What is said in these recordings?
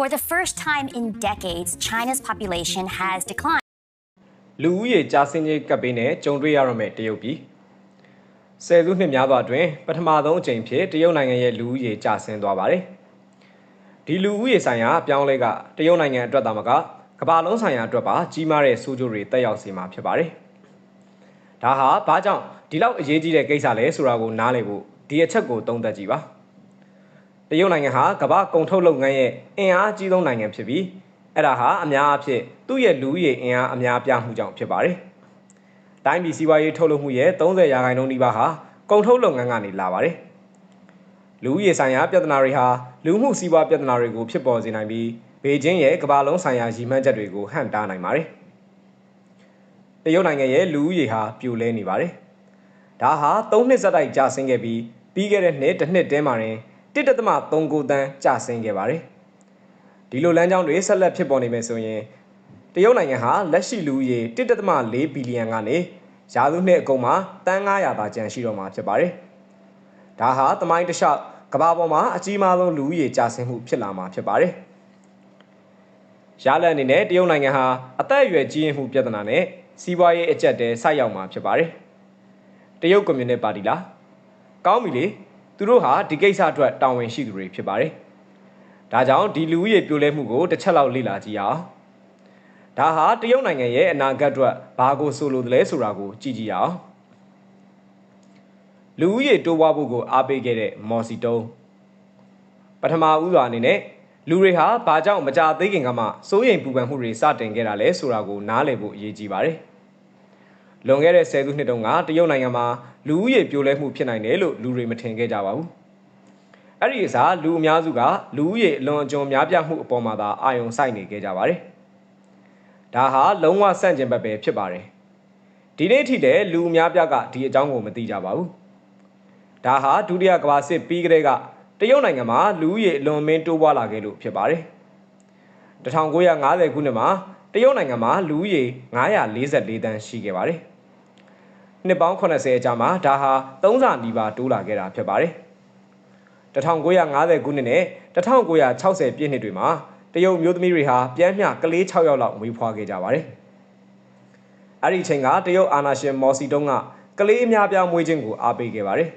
For the first time in decades, China's population has declined. လူဦးရေကြာဆင်းခြင်းကပ်ဘေးနဲ့ကြုံတွေ့ရတော့မယ့်တရုတ်ပြည်ဆယ်စုနှစ်များစွာအတွင်းပထမဆုံးအကြိမ်ဖြစ်တရုတ်နိုင်ငံရဲ့လူဦးရေကြာဆင်းသွားပါတယ်ဒီလူဦးရေဆိုင်ရာအပြောင်းအလဲကတရုတ်နိုင်ငံအတွက်သာမကကမ္ဘာလုံးဆိုင်ရာအတွက်ပါကြီးမားတဲ့ဆိုးကျိုးတွေတက်ရောက်စေမှာဖြစ်ပါတယ်ဒါဟာဘာကြောင့်ဒီလောက်အရေးကြီးတဲ့ကိစ္စလဲဆိုတာကိုနားလည်ဖို့ဒီအချက်ကိုသုံးသပ်ကြည့်ပါ တရုတ်နိုင်ငံဟာကမ္ဘာကုန်ထုတ်လုပ်ငန်းရဲ့အင်အားကြီးဆုံးနိုင်ငံဖြစ်ပြီးအဲ့ဒါဟာအများအဖြစ်သူ့ရဲ့လူဦးရေအင်အားအများပြားမှုကြောင့်ဖြစ်ပါတယ်။တိုင်းပြည်စီးပွားရေးထုတ်လုပ်မှုရဲ့30ရာခိုင်နှုန်းနီးပါးဟာကုန်ထုတ်လုပ်ငန်းကနေလာပါတယ်။လူဦးရေဆိုင်ရာပြဿနာတွေဟာလူမှုစီးပွားပြဿနာတွေကိုဖြစ်ပေါ်စေနိုင်ပြီးဘေကျင်းရဲ့ကမ္ဘာလုံးဆိုင်ရာရည်မှန်းချက်တွေကိုဟန့်တားနိုင်ပါတယ်။တရုတ်နိုင်ငံရဲ့လူဦးရေဟာပြိုလဲနေပါတယ်။ဒါဟာ3နှစ်ဆက်တိုက်ကျဆင်းခဲ့ပြီးပြီးခဲ့တဲ့နှစ်တစ်နှစ်တည်းမှာတင် 1.39တန်းကျဆင်းခဲ့ပါတယ်။ဒီလိုလမ်းကြောင်းတွေဆက်လက်ဖြစ်ပေါ်နေမယ်ဆိုရင်တရုတ်နိုင်ငံဟာလက်ရှိလူဦးရေ1.4ဘီလီယံကနေရာစုနှစ်အကုန်မှာတန်း900ပါကျန်ရှိတော့မှာဖြစ်ပါတယ်။ဒါဟာသမိုင်းတစ်လျှောက်ကမ္ဘာပေါ်မှာအကြီးမားဆုံးလူဦးရေကျဆင်းမှုဖြစ်လာမှာဖြစ်ပါတယ်။ရလဒ်အနေနဲ့တရုတ်နိုင်ငံဟာအသက်အရွယ်ကြီးရင်မှုပြဿနာနဲ့စီးပွားရေးအကျက်တဲဆိုက်ရောက်မှာဖြစ်ပါတယ်။တရုတ်ကွန်မြူနတီပါတီလားကောင်းပြီလေ သူတို့ဟာဒီကိစ္စအတွက်တာဝန်ရှိသူတွေဖြစ်ပါတယ်။ဒါကြောင့်ဒီလူဦးရေပြိုလဲမှုကိုတစ်ချက်လောက်လေ့လာကြည့်အောင်ဒါဟာတရုတ်နိုင်ငံရဲ့အနာဂတ်အတွက်ဘာကိုဆိုလိုသလဲဆိုတာကိုကြည့်ကြည့်အောင်လူဦးရေတိုးပွားဖို့ကိုအားပေးခဲ့တဲ့မော်စီတုံးပထမဦးစွာအနေနဲ့လူတွေဟာဘာကြောင့်မကြသေးခင်ကမှစိုးရိမ်ပူပန်မှုတွေစတင်ခဲ့တာလဲဆိုတာကိုနားလည်ဖို့အရေးကြီးပါတယ် လွန်ခဲ့တဲ့ဆယ်စုနှစ်တုန်းကတရုတ်နိုင်ငံမှာလူဦးရေပြိုလဲမှုဖြစ်နိုင်တယ်လို့လူတွေမထင်ခဲ့ကြပါဘူးအဲ့ဒီအစားလူအများစုကလူဦးရေအလွန်အကျွံများပြားမှုအပေါ်မှာသာအာရုံစိုက်နေခဲ့ကြပါတယ်။ဒါဟာလုံးဝဆန့်ကျင်ဘက်ပဲဖြစ်ပါတယ်။ဒီနေ့ထိလည်းလူအများပြားကဒီအကြောင်းကိုမသိကြပါဘူး။ဒါဟာဒုတိယကမ္ဘာစစ်ပြီးကတည်းကတရုတ်နိုင်ငံမှာလူဦးရေအလွန်မင်းတိုးပွားလာခဲ့လို့ဖြစ်ပါတယ်။1950ခုနှစ်မှာတရုတ်နိုင်ငံမှာလူဦးရေ944တန်းရှိခဲ့ပါတယ်။ နှစ်ပေါင်း80အကြာမှာဒါဟာ3ဆနီးပါးတိုးလာခဲ့တာဖြစ်ပါတယ်။1950ခုနှစ်နဲ့1960ပြည့်နှစ်တွေမှာတရုတ်မျိုးသမီးတွေဟာပြန်မျှကလေး6ယောက်လောက်မွေးဖွားခဲ့ကြပါတယ်။အဲ့ဒီအချိန်ကတရုတ်အာဏာရှင်မော်စီတုံးကကလေးအများပြားမွေးခြင်းကိုအားပေးခဲ့ပါတယ်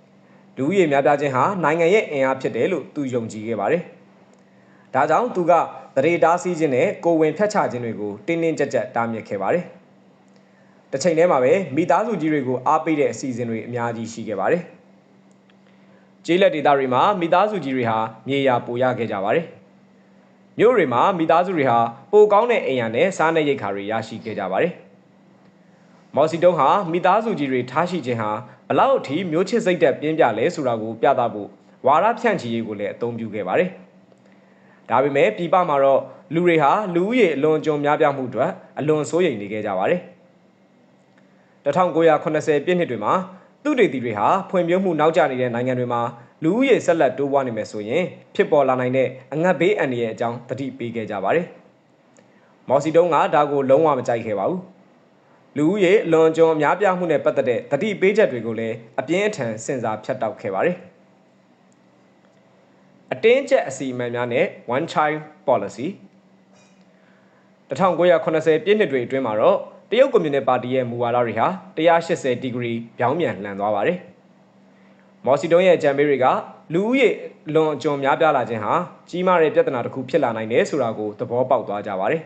။လူဦးရေများပြားခြင်းဟာနိုင်ငံရဲ့အင်အားဖြစ်တယ်လို့သူယုံကြည်ခဲ့ပါတယ်။ဒါကြောင့်သူကတရေတားဆီးခြင်းနဲ့ကိုဝင်ဖြတ်ချခြင်းတွေကိုတင်းတင်းကြပ်ကြပ်တားမြစ်ခဲ့ပါတယ်။ တစ်ချိန်တည်းမှာပဲမိသားစုကြီးတွေကိုအားပေးတဲ့အစီအစဉ်တွေအများကြီးရှိခဲ့ပါတယ်။ကျေးလက်ဒေသတွေမှာမိသားစုကြီးတွေဟာမြေယာပိုရခဲ့ကြပါတယ်။မြို့တွေမှာမိသားစုတွေဟာပိုကောင်းတဲ့အိမ်ယာနဲ့စားနပ်ရိက္ခာတွေရရှိခဲ့ကြပါတယ်။မော်စီတုံးဟာမိသားစုကြီးတွေထားရှိခြင်းဟာဘလောက်အထိမျိုးချစ်စိတ်သက်ပြင်းပြလဲဆိုတာကိုပြသဖို့ဝါရဖြန့်ချီရေးကိုလည်းအသုံးပြုခဲ့ပါတယ်။ဒါပေမဲ့ပြည်ပမှာတော့လူတွေဟာလူဦးရေအလွန်ကြုံများပြားမှုအတွက်အလွန်စိုးရိမ်နေခဲ့ကြပါတယ်။ 1980ပြည့်နှစ်တွေမှာသူတေသီတွေဟာဖွံ့ဖြိုးမှုနောက်ကျနေတဲ့နိုင်ငံတွေမှာလူဦးရေဆက်လက်တိုးပွားနေမယ်ဆိုရင်ဖြစ်ပေါ်လာနိုင်တဲ့အငတ်ဘေးအန္တရာယ်အကြောင်းသတိပေးခဲ့ကြပါတယ်။မော်စီတုံးကဒါကိုလုံးဝမကြိုက်ခဲ့ပါဘူး။လူဦးရေအလွန်ကျွံအများပြားမှုနဲ့ပတ်သက်တဲ့သတိပေးချက်တွေကိုလည်းအပြင်းအထန်စဉ်းစားဖြတ်တောက်ခဲ့ပါတယ်။အတင်းကျပ်အစီအမံများနဲ့ one child policy 1980ပြည့်နှစ်တွေအတွင်းမှာတော့ တရုတ်ကွန်မြူနတီပါတီရဲ့မူဝါဒတွေဟာ180ဒီဂရီပြောင်းပြန်လှန်သွားပါတယ်။မော်စီတုံးရဲ့ဂျမ်ဘေးတွေကလူဦးရေလွန်အကျွံများပြားလာခြင်းဟာကြီးမားတဲ့ပြဿနာတစ်ခုဖြစ်လာနိုင်တယ်ဆိုတာကိုသဘောပေါက်သွားကြပါတယ်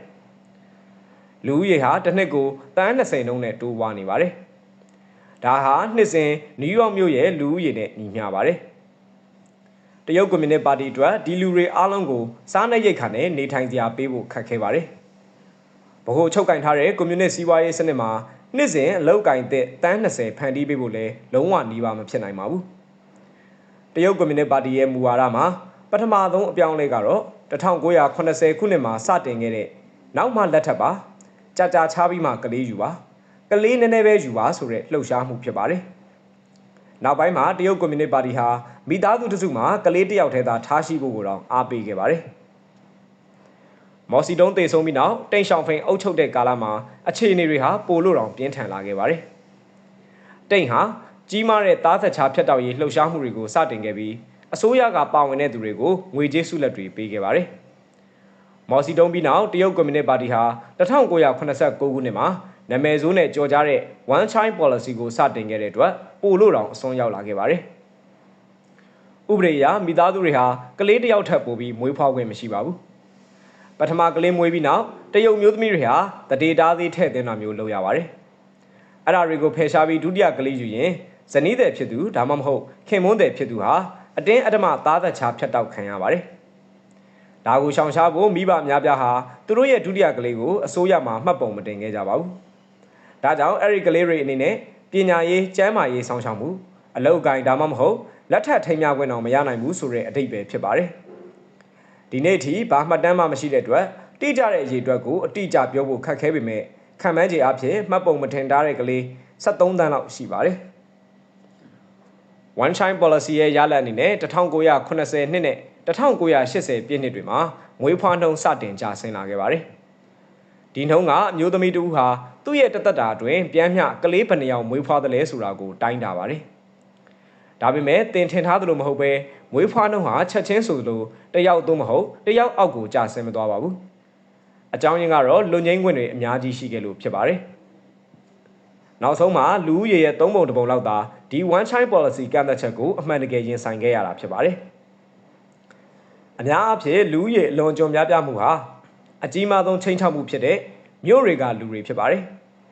။လူဦးရေဟာတစ်နှစ်ကိုတန်း20နှုန်းနဲ့တိုးပွားနေပါတယ်။ဒါဟာနှစ်စဉ်နယူးယောက်မြို့ရဲ့လူဦးရေနဲ့ညီမျှပါတယ်။တရုတ်ကွန်မြူနတီပါတီအတွက်ဒီလူတွေအားလုံးကိုစားနပ်ရိက္ခာနဲ့နေထိုင်စရာပေးဖို့ခက်ခဲပါတယ်။ ဗဟိုချုပ်ကင်ထားတဲ့ကွန်မြူနတီစီးပွားရေးစနစ်မှာနှစ်စဉ်အလောက်ကင်တဲ့တန်း20ဖန်တီးပေးဖို့လဲလုံးဝနှီးပါမဖြစ်နိုင်ပါဘူးတရုတ်ကွန်မြူနတီပါတီရဲ့မူဝါဒမှာပထမဆုံးအပြောင်းလဲကတော့1980ခုနှစ်မှာစတင်ခဲ့တဲ့နောက်မှလက်ထပ်ပါကြာကြာချားပြီးမှကလေးယူပါကလေးနည်းနည်းပဲယူပါဆိုတဲ့လှုပ်ရှားမှုဖြစ်ပါတယ်နောက်ပိုင်းမှာတရုတ်ကွန်မြူနတီပါတီဟာမိသားစုတစုမှာကလေးတယောက်တည်းသာထားရှိဖို့ကိုတော့အားပေးခဲ့ပါတယ် မော်စီတုံးတေဆုံးပြီးနောက်တိန်ရှောင်ဖိန်အုပ်ချုပ်တဲ့ကာလမှာအခြေအနေတွေဟာပိုလို့တောင်ပြင်းထန်လာခဲ့ပါတယ်။တိန်ဟာကြီးမားတဲ့သားသက်ချာဖြတ်တောက်ရေးလှုပ်ရှားမှုတွေကိုစတင်ခဲ့ပြီးအစိုးရကပါဝင်တဲ့သူတွေကိုငွေကြေးစုလက်တွေပေးခဲ့ပါတယ်မော်စီတုံးပြီးနောက်တရုတ်ကွန်မြူနစ်ပါတီဟာ1989ခုနှစ်မှာနာမည်ဆိုးနဲ့ကြော်ကြားတဲ့ one child policy ကိုစတင်ခဲ့တဲ့အတွက်ပိုလို့တောင်အစွန်းရောက်လာခဲ့ပါတယ်။ဥပဒေအရမိသားစုတွေဟာကလေးတစ်ယောက်ထပ်ပိုပြီးမွေးဖွားခွင့်မရှိပါဘူး။ ပထမကလေးမွေးပြီးနောက်တရုတ်မျိုးသမီးတွေဟာတတေတားသေးထည့်သွင်းတာမျိုးလုပ်ရပါတယ်။အဲ့ဒါတွေကိုဖယ်ရှားပြီးဒုတိယကလေးယူရင်ဇနီးတဲ့ဖြစ်သူဒါမှမဟုတ်ခင်မွန်းတဲ့ဖြစ်သူဟာအတင်းအဓမ္မသားသက်ချာဖြတ်တောက်ခံရပါတယ်။ဒါကိုရှောင်ရှားဖို့မိဘအများပြားဟာသူတို့ရဲ့ဒုတိယကလေးကိုအစိုးရမှမှတ်ပုံမတင်ခဲ့ကြပါဘူး။ဒါကြောင့်အဲ့ဒီကလေးတွေအနေနဲ့ပညာရေးကျန်းမာရေးဆောင်ရှောက်မှုအလောက်ကိုင်းဒါမှမဟုတ်လက်ထပ်ထိမ်းမြခွင့်တော့မရနိုင်ဘူးဆိုတဲ့အဓိပ္ပာယ်ဖြစ်ပါတယ်။ ဒီနေ့ထိဘာမှတ်တမ်းမှမရှိတဲ့အတွက်တိကျတဲ့အရေးအတွက်ကိုအတိအကျပြောဖို့ခက်ခဲပေမဲ့ခံမှန်းခြေအဖြစ်မှတ်ပုံမတင်ထားတဲ့ကလေး73တန်းလောက်ရှိပါတယ်။ one child policy ရဲ့ရလဒ်အနေနဲ့1980နှစ်နဲ့1980ပြည့်နှစ်တွေမှာမွေးဖွားနှုန်းစတင်ကျဆင်းလာခဲ့ပါတယ်။ဒီနှုန်းကအမျိုးသမီးတူဟာသူ့ရဲ့တသက်တာအတွင်းပြန်မျှကလေးဘယ်နှယောက်မွေးဖွားသလဲဆိုတာကိုတိုင်းတာပါတယ်။ ဒါပေမဲ့တင်ထင်ထားသလိုမဟုတ်ပဲမွေးဖွားနှုန်းဟာချက်ချင်းဆိုသလိုတယောက်သို့မဟုတ်တယောက်အောက်ကိုကျဆင်းမသွားပါဘူး။အကြောင်းရင်းကတော့လွန်ငင်းခွင့်တွေအများကြီးရှိခဲ့လို့ဖြစ်ပါတယ်။နောက်ဆုံးမှာလူဦးရေရဲ့သုံးပုံတစ်ပုံလောက်သာဒီ one child policy ကန့်သက်ချက်ကိုအမှန်တကယ်ရင်ဆိုင်ခဲ့ရတာဖြစ်ပါတယ်။အများအားဖြင့်လူဦးရေအလွန်ကြုံများပြမှုဟာအကြီးမားဆုံးချိန်ချောက်မှုဖြစ်တဲ့မြို့တွေကလူတွေဖြစ်ပါတယ်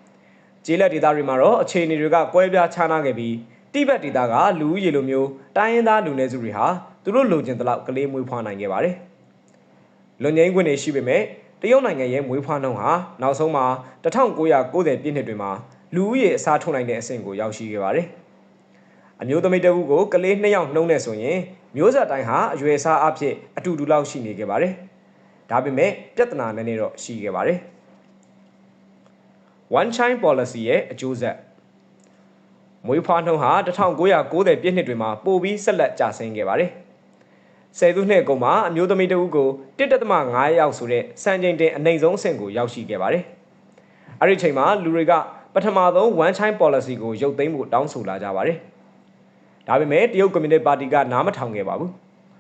။ကျေးလက်ဒေသတွေမှာတော့အခြေအနေတွေကကွဲပြားခြားနားခဲ့ပြီး တိဘက်ဒေသကလူဦးရေလိုမျိုးတိုင်းရင်းသားလူနည်းစုတွေဟာသူတို့လိုချင်တဲ့လောက်ကလေးမွေးဖွားနိုင်ခဲ့ပါတယ်။လွန်ငင်းခွင့်တွေရှိပေမဲ့တရုတ်နိုင်ငံရဲ့မွေးဖွားနှုန်းဟာနောက်ဆုံးမှာ1990ပြည့်နှစ်တွေမှာလူဦးရေအစားထိုးနိုင်တဲ့အဆင့်ကိုရောက်ရှိခဲ့ပါတယ်။အမျိုးသမီးတဦးကိုကလေး2ယောက်နှုံးနေဆိုရင်မျိုးဆက်တိုင်းဟာအရွယ်စားအဖြစ်အတူတူလောက်ရှိနေခဲ့ပါတယ်။ဒါပေမဲ့ပြဿနာနည်းနည်းတော့ရှိခဲ့ပါတယ်။ one child policy ရဲ့အကျိုးဆက် မွေးဖွားနှုန်းဟာ1990ပြည့်နှစ်တွေမှာပိုပြီးဆက်လက်ကျဆင်းခဲ့ပါတယ်။ဆယ်စုနှစ်အကုန်မှာအမျိုးသမီးတဦးကို1.5ယောက်ဆိုတဲ့စံချိန်တင်အနိုင်ဆုံးအဆင့်ကိုရောက်ရှိခဲ့ပါတယ်။အဲ့ဒီချိန်မှာလူတွေကပထမဆုံး one child policy ကိုရုပ်သိမ်းဖို့တောင်းဆိုလာကြပါတယ်။ဒါပေမဲ့တရုတ်ကွန်မြူနတီပါတီကနားမထောင်ခဲ့ပါဘူး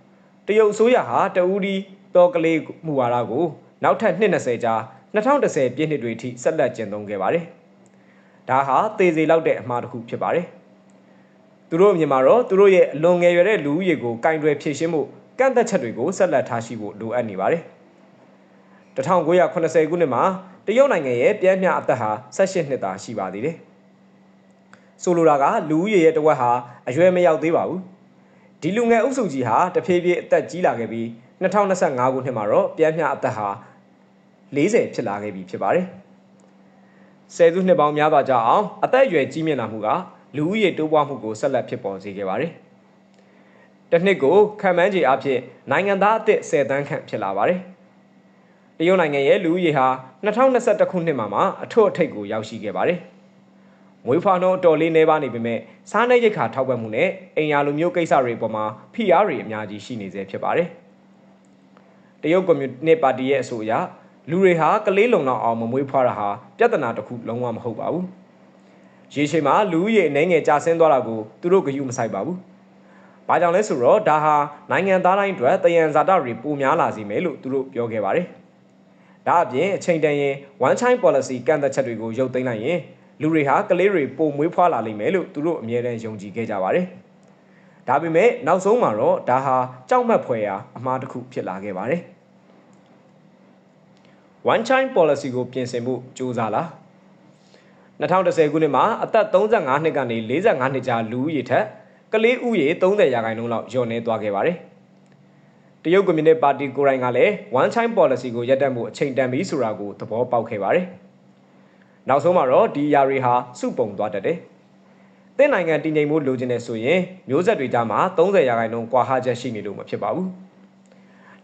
။တရုတ်အစိုးရဟာတဦးဒီတော်ကလေးမူဝါဒကိုနောက်ထပ်20ကြာ2010ပြည့်နှစ်တွေထိဆက်လက်ကျင့်သုံးခဲ့ပါတယ်။ ဒါဟာသေစေလောက်တဲ့အမှားတစ်ခုဖြစ်ပါတယ်။သူတို့အမြင်မှာတော့သူတို့ရဲ့အလွန်ငယ်ရွယ်တဲ့လူဦးရေကိုကင်တွယ်ဖြည့်ရှင်းမှုကန့်သက်ချက်တွေကိုဆက်လက်ထားရှိဖို့လိုအပ်နေပါတယ်။1980ခုနှစ်မှာတရုတ်နိုင်ငံရဲ့ပြင်းပြအသက်ဟာ18နှစ်သာရှိပါသေးတယ်။ဆိုလိုတာကလူဦးရေရဲ့တဝက်ဟာအရွယ်မရောက်သေးပါဘူး။ဒီလူငယ်အုပ်စုကြီးဟာတဖြည်းဖြည်းအသက်ကြီးလာခဲ့ပြီး2025ခုနှစ်မှာတော့ပြင်းပြအသက်ဟာ40ဖြစ်လာခဲ့ပြီဖြစ်ပါတယ်။ ဆယ်စုနှစ်ပေါင်းများစွာကြာအောင်အသက်အရွယ်ကြီးမြင့်လာမှုကလူဦးရေတိုးပွားမှုကိုဆက်လက်ဖြစ်ပေါ်စေခဲ့ပါတယ်။တစ်နှစ်ကိုခံမှန်းခြေအဖြစ်နိုင်ငံသားအသစ်10တန်းခန့်ဖြစ်လာပါတယ်။တရုတ်နိုင်ငံရဲ့လူဦးရေဟာ2021ခုနှစ်မှာမှအထွတ်အထိပ်ကိုရောက်ရှိခဲ့ပါတယ်။မွေးဖွားနှုန်းအတော်လေးနှဲပါနေပေမဲ့စားနပ်ရိက္ခာထောက်ပံ့မှုနဲ့အိမ်ယာလူမျိုးကိစ္စတွေပေါ်မှာဖိအားတွေအများကြီးရှိနေစေဖြစ်ပါတယ်။တရုတ်ကွန်မြူနစ်ပါတီရဲ့အဆိုအရ လူတွေဟာကလေးလုံလောက်အောင်မမွေးဖွားတာဟာပြဿနာတစ်ခုလုံးဝမဟုတ်ပါဘူး။ရေရှည်မှာလူဦးရေအနေငယ်ကျဆင်းသွားတာကိုသူတို့ဂရုမစိုက်ပါဘူး။ဘာကြောင့်လဲဆိုတော့ဒါဟာနိုင်ငံသားတိုင်းအတွက်တယံဇာတတွေပိုများလာစေမယ်လို့သူတို့ပြောခဲ့ပါတယ်။ဒါအပြင်အချိန်တန်ရင် one child policy ကန့်သက်ချက်တွေကိုရုပ်သိမ်းလိုက်ရင်လူတွေဟာကလေးတွေပိုမွေးဖွားလာလိမ့်မယ်လို့သူတို့အမြဲတမ်းယုံကြည်ခဲ့ကြပါတယ်။ဒါပေမဲ့နောက်ဆုံးမှာတော့ဒါဟာကြောက်မက်ဖွယ်ရာအမှားတစ်ခုဖြစ်လာခဲ့ပါတယ်။ one child policy ကိုပြင်ဆင်မှုစူးစမ်းလာ2010ခုနှစ်မှာအသက်35နှစ်ကနေ45နှစ်ကြာလူဦးရေထက်ကလေးဦးရေ30ရာခိုင်နှုန်းလောက်ညော့နေသွားခဲ့ပါတယ်။တရုတ်ကွန်မြူနစ်ပါတီကိုယ်တိုင်ကလည်း one child policy ကိုရပ်တန့်မှုအချိန်တန်ပြီဆိုတာကိုသဘောပေါက်ခဲ့ပါတယ်။နောက်ဆုံးမှာတော့ဒီຢာတွေဟာစုပုံသွားတတ်တယ်။တဲ့နိုင်ငံတည်ငြိမ်မှုလိုချင်တဲ့ဆိုရင်မျိုးဆက်တွေကြားမှာ30ရာခိုင်နှုန်းကွာဟချက်ရှိနေလို့မဖြစ်ပါဘူး။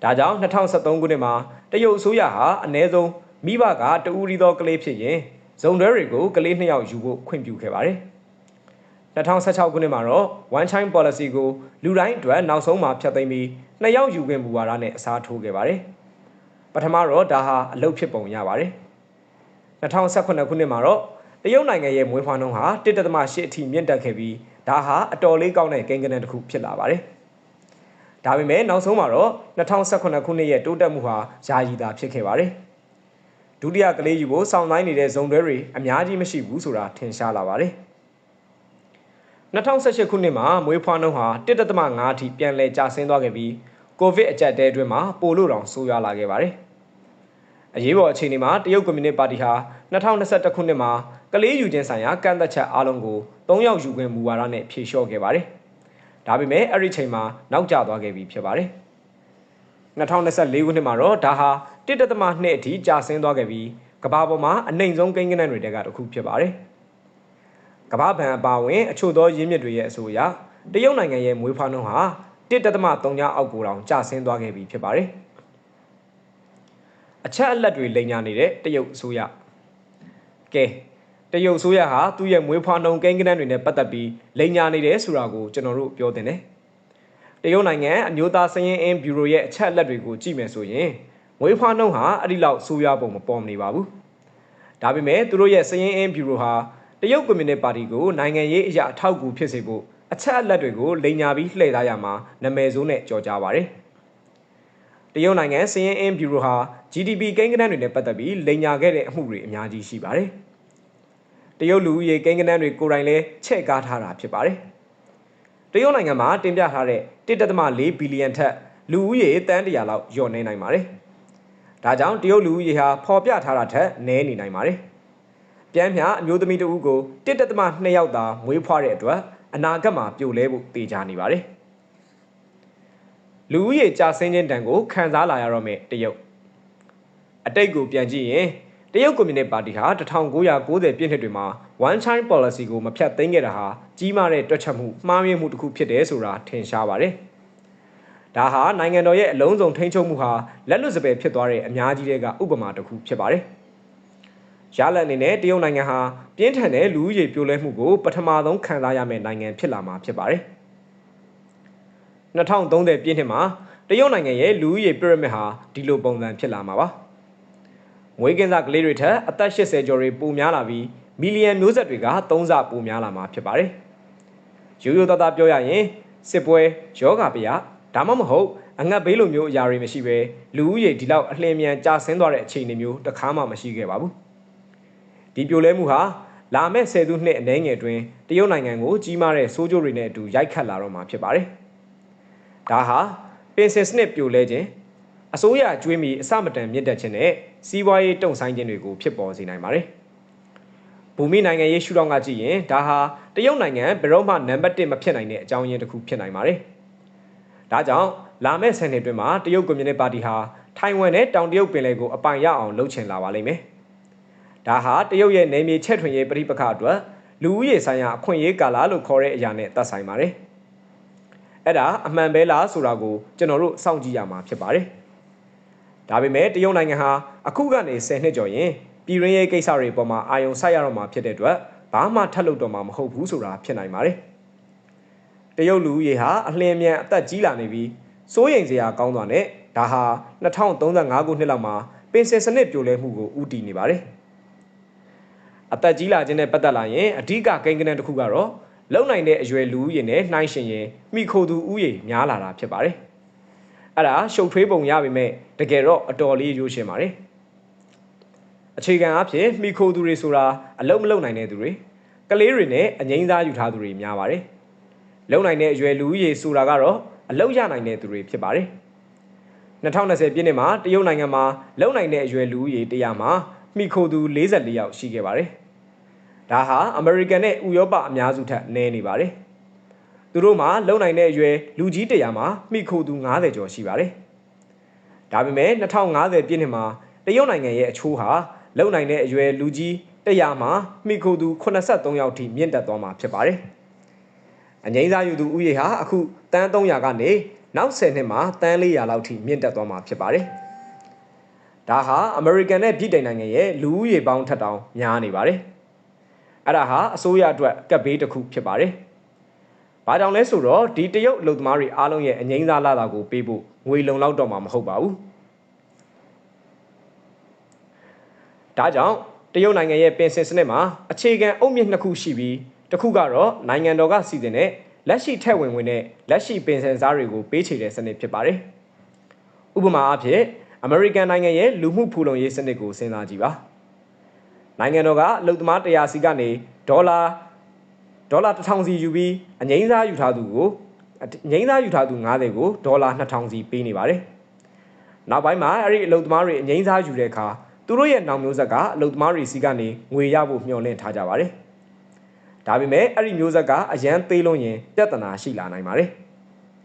ဒါကြောင့်2023ခုနှစ်မှာတရုတ်အစိုးရဟာအ ਨੇ ဆုံးမိဘကတူရီသောကလေးဖြစ်ရင်ဇုံတွဲတွေကိုကလေးနှစ်ယောက်ယူဖို့ခွင့်ပြုခဲ့ပါတယ်။2016ခုနှစ်မှာတော့ one child policy ကိုလူတိုင်းအတွက်နောက်ဆုံးမှာဖျက်သိမ်းပြီးနှစ်ယောက်ယူခွင့်မူဝါဒနဲ့အစားထိုးခဲ့ပါတယ်။ပထမတော့ဒါဟာအလုပ်ဖြစ်ပုံရပါတယ်။2018ခုနှစ်မှာတော့တရုတ်နိုင်ငံရဲ့မွေးဖွားနှုန်းဟာ1.8အထိမြင့်တက်ခဲ့ပြီးဒါဟာအတော်လေးကောင်းတဲ့ကိန်းဂဏန်းတစ်ခုဖြစ်လာပါတယ်။ ဒါပေမဲ့နောက်ဆုံးမှာတော့2018ခုနှစ်ရဲ့တိုးတက်မှုဟာယာယီသာဖြစ်ခဲ့ပါတယ်ဒုတိယကလေးယူကိုစောင့်တိုင်းနေတဲ့ဇုံတွဲတွေအများကြီးမရှိဘူးဆိုတာထင်ရှားလာပါတယ်2018ခုနှစ်မှာမွေးဖွားနှုန်းဟာ1.5အထိပြန်လည်ကျဆင်းသွားခဲ့ပြီးကိုဗစ်အကြက်တဲအတွင်းမှာပိုလို့တောင်ဆိုးရွားလာခဲ့ပါတယ်။အရေးပေါ်အခြေအနေမှာတရုတ်ကွန်မြူနစ်ပါတီဟာ2021ခုနှစ်မှာကလေးယူခြင်းဆိုင်ရာကန့်သက်ချက်အလုံးကို3ယောက်ယူခွင့်မူဝါဒနဲ့ဖြေလျှော့ခဲ့ပါတယ်။ ဒါပေမဲ့အဲ့ဒီချိန်မှာနောက်ကျသွားခဲ့ပြီဖြစ်ပါတယ်။2024ခုနှစ်မှာတော့ဒါဟာ1.2အထိကျဆင်းသွားခဲ့ပြီးကမ္ဘာပေါ်မှာအနိုင်ဆုံးကိန်းဂဏန်းတွေတဲကတစ်ခုဖြစ်ပါတယ်။ကမ္ဘာဘဏ်အပါအဝင်အချို့သောရင်းမြစ်တွေရဲ့အဆိုအရတရုတ်နိုင်ငံရဲ့မွေးဖွားနှုန်းဟာ1.3ညအောက်ကိုတောင်ကျဆင်းသွားခဲ့ပြီဖြစ်ပါတယ်။အချက်အလက်တွေလိမ်ညာနေတဲ့တရုတ်အစိုးရကဲ တရုတ်အစိုးရဟာသူ့ရဲ့မွေးဖွားနှုန်းကိန်းဂဏန်းတွေနဲ့ပတ်သက်ပြီးလိမ်ညာနေတယ်ဆိုတာကိုကျွန်တော်တို့ပြောတင်တယ်။တရုတ်နိုင်ငံအမျိုးသားစည်ရင်းအင်းဘျူရိုရဲ့အချက်အလက်တွေကိုကြည့်မယ်ဆိုရင်မွေးဖွားနှုန်းဟာအဲ့ဒီလောက်ဆိုးရွားပုံမပေါ်နေပါဘူး။ဒါပေမဲ့သူတို့ရဲ့စည်ရင်းအင်းဘျူရိုဟာတရုတ်ကွန်မြူနစ်ပါတီကိုနိုင်ငံရေးအရာအထောက်အကူဖြစ်စေဖို့အချက်အလက်တွေကိုလိန်ညာပြီးလှည့်သားရမှာနာမည်ဆိုးနဲ့ကြော်ကြားပါတယ်။တရုတ်နိုင်ငံစည်ရင်အင်းဘျူရိုဟာ GDP ကိန်းဂဏန်းတွေနဲ့ပတ်သက်ပြီးလိန်ညာခဲ့တဲ့အမှုတွေအများကြီးရှိပါတယ်။ တရုတ်လူဦးရေကိန်းဂဏန်းတွေကိုယ်တိုင်လည်းချဲ့ကားထားတာဖြစ်ပါတယ်။တရုတ်နိုင်ငံမှာတင်ပြထားတဲ့1.4ဘီလီယံထက်လူဦးရေတန်းတရာလောက်လျော့နေနိုင်ပါတယ်။ဒါကြောင့်တရုတ်လူဦးရေဟာဖော်ပြထားတာထက်နည်းနေနိုင်ပါတယ်။ပြန်မြအမျိုးသမီးတဦးကို1.2ယောက်သာမွေးဖွားတဲ့အတွက်အနာဂတ်မှာပြိုလဲဖို့တေချာနေပါတယ်လူဦးရေကြာဆင်းခြင်းတန်ကိုခံစားလာရတော့မယ်တရုတ်အတိတ်ကိုပြန်ကြည့်ရင် တရုတ်ကွန်မြူနစ်ပါတီဟာ1990ပြည့်နှစ်တွေမှာ one child policy ကိုမဖြတ်သိမ်းခဲ့တာဟာကြီးမားတဲ့တွက်ချက်မှုမှားယွင်းမှုတစ်ခုဖြစ်တယ်ဆိုတာထင်ရှားပါတယ်ဒါဟာနိုင်ငံတော်ရဲ့အလုံးစုံထိန်းချုပ်မှုဟာလက်လွတ်စပယ်ဖြစ်သွားတဲ့အများကြီးတွေကဥပမာတစ်ခုဖြစ်ပါတယ်ရလဒ်အနေနဲ့တရုတ်နိုင်ငံဟာပြင်းထန်တဲ့လူဦးရေပြိုလဲမှုကိုပထမဆုံးခံစားရမယ့်နိုင်ငံဖြစ်လာမှာဖြစ်ပါတယ်။2030ပြည့်နှစ်မှာတရုတ်နိုင်ငံရဲ့လူဦးရေပရမစ်ဟာဒီလိုပုံစံဖြစ်လာမှာပါ။ ငွေကင်းစားကလေးတွေထက်အသက်80ကျော်တွေပိုများလာပြီးမီလီယံမျိုးဆက်တွေက3ဆပိုများလာမှာဖြစ်ပါတယ်။ရိုးရိုးသားသားပြောရရင်စစ်ပွဲယောဂဗျာဒါမှမဟုတ်အငတ်ဘေးလိုမျိုးအရာတွေမရှိဘဲလူဦးရေဒီလောက်အလင်းမြန်ကြာဆင်းသွားတဲ့အခြေအနေမျိုးတစ်ခါမှမရှိခဲ့ပါဘူး။ဒီပြိုလဲမှုဟာလာမယ့်ဆယ်စုနှစ်အနည်းငယ်အတွင်းတရုတ်နိုင်ငံကိုကြီးမားတဲ့ဆိုးကျိုးတွေနဲ့အတူရိုက်ခတ်လာတော့မှာဖြစ်ပါတယ်။ဒါဟာပင်စင်စနစ်ပြိုလဲခြင်းအစိုးရကျွေးမီအစမတန်မြင့်တက်ခြင်းနဲ့ စီးပွားရေးတုံ့ဆိုင်းခြင်းတွေကိုဖြစ်ပေါ်စေနိုင်ပါတယ်။ဘူမိနိုင်ငံရေးရှုထောင့်ကကြည့်ရင်ဒါဟာတရုတ်နိုင်ငံဘယ်တော့မှနံပါတ်1မဖြစ်နိုင်တဲ့အကြောင်းရင်းတစ်ခုဖြစ်နိုင်ပါတယ်။ဒါကြောင့်လာမယ့်ဆယ်နှစ်အတွင်းမှာတရုတ်ကွန်မြူနစ်ပါတီဟာထိုင်ဝမ်နဲ့တောင်တရုတ်ပင်လယ်ကိုအပိုင်ရအောင်လှုပ်ချင်လာပါလိမ့်မယ်။ဒါဟာတရုတ်ရဲ့နယ်မြေချက်ထွင်ရေးပြိပခအတွက်လူဦးရေဆိုင်ရာအခွင့်အရေးကာလလို့ခေါ်တဲ့အရာနဲ့သက်ဆိုင်ပါတယ်။အဲ့ဒါအမှန်ပဲလားဆိုတာကိုကျွန်တော်တို့စောင့်ကြည့်ရမှာဖြစ်ပါတယ်။ ဒါပေမဲ့တရုတ်နိုင်ငံဟာအခုကနေ10နှစ်ကျော်ရင်ပြည်ရင်းရေးကိစ္စတွေပေါ်မှာအာရုံစိုက်ရတော့မှာဖြစ်တဲ့အတွက်ဘာမှထပ်လုပ်တော့မှာမဟုတ်ဘူးဆိုတာဖြစ်နိုင်ပါတယ်။တရုတ်လူဦးရေဟာအလင်းမြန်အသက်ကြီးလာနေပြီးစိုးရိမ်စရာကောင်းသွားတဲ့ဒါဟာ2035ခုနှစ်လောက်မှာပင်စင်စနစ်ပြိုလဲမှုကိုဥတီနေပါတယ်။အသက်ကြီးလာခြင်းနဲ့ပတ်သက်လာရင်အဓိကကိန်းဂဏန်းတစ်ခုကတော့လုံနိုင်တဲ့အရွယ်လူဦးရေနဲ့နှိုင်းယှဉ်ရင်မိခိုသူဦးရေများလာတာဖြစ်ပါတယ်။ အဲ့ဒါရှုပ်ထွေးပုံရပေမဲ့တကယ်တော့အတော်လေးရိုးရှင်းပါတယ်။အခြေခံအဖြစ်မိခိုသူတွေဆိုတာအလုံးမလုံနိုင်တဲ့သူတွေကလေးတွေနဲ့အငိမ့်စားယူထားသူတွေများပါတယ်။လုံနိုင်တဲ့အရွယ်လူဦးရေဆိုတာကတော့အလုံးရနိုင်တဲ့သူတွေဖြစ်ပါတယ်။2020ပြည့်နှစ်မှာတရုတ်နိုင်ငံမှာလုံနိုင်တဲ့အရွယ်လူဦးရေ100မှာမိခိုသူ44ယောက်ရှိခဲ့ပါတယ်။ဒါဟာအမေရိကန်နဲ့ဥရောပအများစုထက်နည်းနေပါတယ်။ သူတို့မှာလုံနိုင်တဲ့အရွယ်လူကြီးတရာမှာမိခိုသူ90ကျော်ရှိပါတယ်။ဒါပေမဲ့2050ပြည့်နှစ်မှာတရုတ်နိုင်ငံရဲ့အချိုးဟာလုံနိုင်တဲ့အရွယ်လူကြီးတရာမှာမိခိုသူ83ယောက်ထိမြင့်တက်သွားမှာဖြစ်ပါတယ်။အငိမ့်စားယူသူဥယေဟာအခုတန်း300ကနေနောက်10နှစ်မှာတန်း400လောက်ထိမြင့်တက်သွားမှာဖြစ်ပါတယ်။ဒါဟာအမေရိကန်နဲ့ပြည်တိုင်နိုင်ငံရဲ့လူဦးရေပေါင်းထက်တောင်များနေပါတယ်။အဲ့ဒါဟာအစိုးရအတွက်ကပ်ဘေးတစ်ခုဖြစ်ပါတယ်။ ဘာကြောင့်လဲဆိုတော့ဒီတရုတ်လူသမားတွေအားလုံးရဲ့အငိမ့်စားလာတာကိုပေးဖို့ငွေလုံလောက်တော့မှာမဟုတ်ပါဘူး။ဒါကြောင့်တရုတ်နိုင်ငံရဲ့ပင်စင်စနစ်မှာအခြေခံအုတ်မြစ်နှစ်ခုရှိပြီးတစ်ခုကတော့နိုင်ငံတော်ကစီစဉ်တဲ့လက်ရှိထက်ဝင်ဝင်တဲ့လက်ရှိပင်စင်စားတွေကိုပေးချေတဲ့စနစ်ဖြစ်ပါတယ်။ဥပမာအားဖြင့်အမေရိကန်နိုင်ငံရဲ့လူမှုဖူလုံရေးစနစ်ကိုစဉ်းစားကြည့်ပါ။နိုင်ငံတော်ကအလုပ်သမား100စီကနေဒေါ်လာ ဒေါ်လာ1000စီယူပြီးအငိမ့်စားယူထားသူကိုအငိမ့်စားယူထားသူ90ကိုဒေါ်လာ2000စီပေးနေပါတယ်။နောက်ပိုင်းမှာအဲ့ဒီအလုပ်သမားတွေအငိမ့်စားယူတဲ့အခါသူတို့ရဲ့နောင်မျိုးဆက်ကအလုပ်သမားတွေစီကနေငွေရဖို့မျှော်လင့်ထားကြပါတယ်။ဒါပေမဲ့အဲ့ဒီမျိုးဆက်ကအရန်သေးလုံးရင်ပြဿနာရှိလာနိုင်ပါတယ်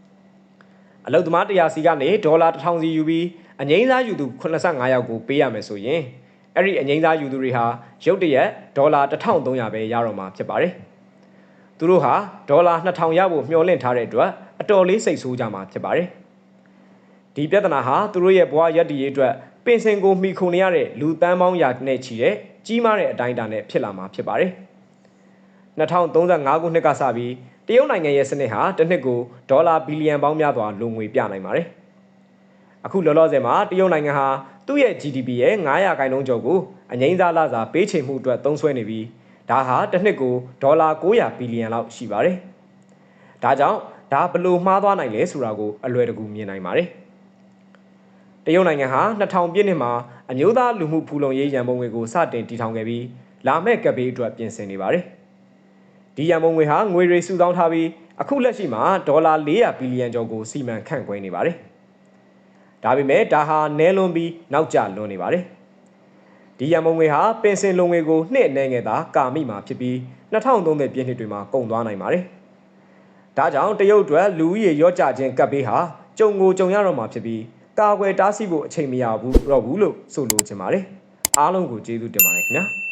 ။အလုပ်သမား100စီကနေဒေါ်လာ1000စီယူပြီးအငိမ့်စားယူသူ85ယောက်ကိုပေးရမယ်ဆိုရင်အဲ့ဒီအငိမ့်စားယူသူတွေဟာရုတ်တရက်ဒေါ်လာ1300ပဲရတော့မှာဖြစ်ပါတယ်။ သူတို့ဟာဒေါ်လာ2000ရဖို့မျှော်လင့်ထားတဲ့အတွက်အတော်လေးစိတ်ဆိုးကြမှာဖြစ်ပါတယ်။ဒီပြဿနာဟာသူတို့ရဲ့ဘဝရက်တည်ရေးအတွက်ပင်စင်ကိုမိခုန်နေရတဲ့လူတန်းပေါင်းရာနဲ့ချီတဲ့ကြီးမားတဲ့အတိုင်းအတာနဲ့ဖြစ်လာမှာဖြစ်ပါတယ်။2035ခုနှစ်ကစပြီးတရုတ်နိုင်ငံရဲ့စနစ်ဟာတစ်နှစ်ကိုဒေါ်လာဘီလီယံပေါင်းများစွာလုံငွေပြနိုင်ပါတယ်။အခုလောလောဆယ်မှာတရုတ်နိုင်ငံဟာသူ့ရဲ့ GDP ရဲ့900ခိုင်နှုန်းကျော်ကိုအငိမ့်စားလစာပေးချေမှုအတွက်သုံးစွဲနေပြီး ဒါဟာတစ်နှစ်ကိုဒေါ်လာ900ဘီလီယံလောက်ရှိပါတယ်။ဒါကြောင့်ဒါဘယ်လို့မှားသွားနိုင်လဲဆိုတာကိုအလွယ်တကူမြင်နိုင်ပါတယ်။တရုတ်နိုင်ငံဟာ2000ပြည့်နှစ်မှာအမျိုးသားလူမှုဖူလုံရေးရန်ပုံငွေကိုစတင်တည်ထောင်ခဲ့ပြီးလာမယ့်ကပ်ဘေးအတွက်ပြင်ဆင်နေပါတယ်။ဒီရန်ပုံငွေဟာငွေတွေစုဆောင်းထားပြီးအခုလက်ရှိမှာဒေါ်လာ400ဘီလီယံကျော်ကိုစီမံခန့်ခွဲနေပါတယ်။ဒါပေမဲ့ဒါဟာနဲလွန်ပြီးနောက်ကျလွန်နေပါတယ်။ ဒီရန်ပုံငွေဟာပင်စင်လုံငွေကိုနှစ်အနေငယ်သာကာမိမှာဖြစ်ပြီး2030ပြည့်နှစ်တွေမှာကုန်သွားနိုင်ပါတယ်။ဒါကြောင့်တရုတ်အတွက်လူဦးရေရော့ကျခြင်းကပ်ဘေးဟာကြုံကိုကြုံရတော့မှာဖြစ်ပြီးကာကွယ်တားဆီးဖို့အချိန်မရဘူးတော့ဘူးလို့ဆိုလိုချင်ပါတယ်။အားလုံးကိုကျေးဇူးတင်ပါတယ်ခင်ဗျာ။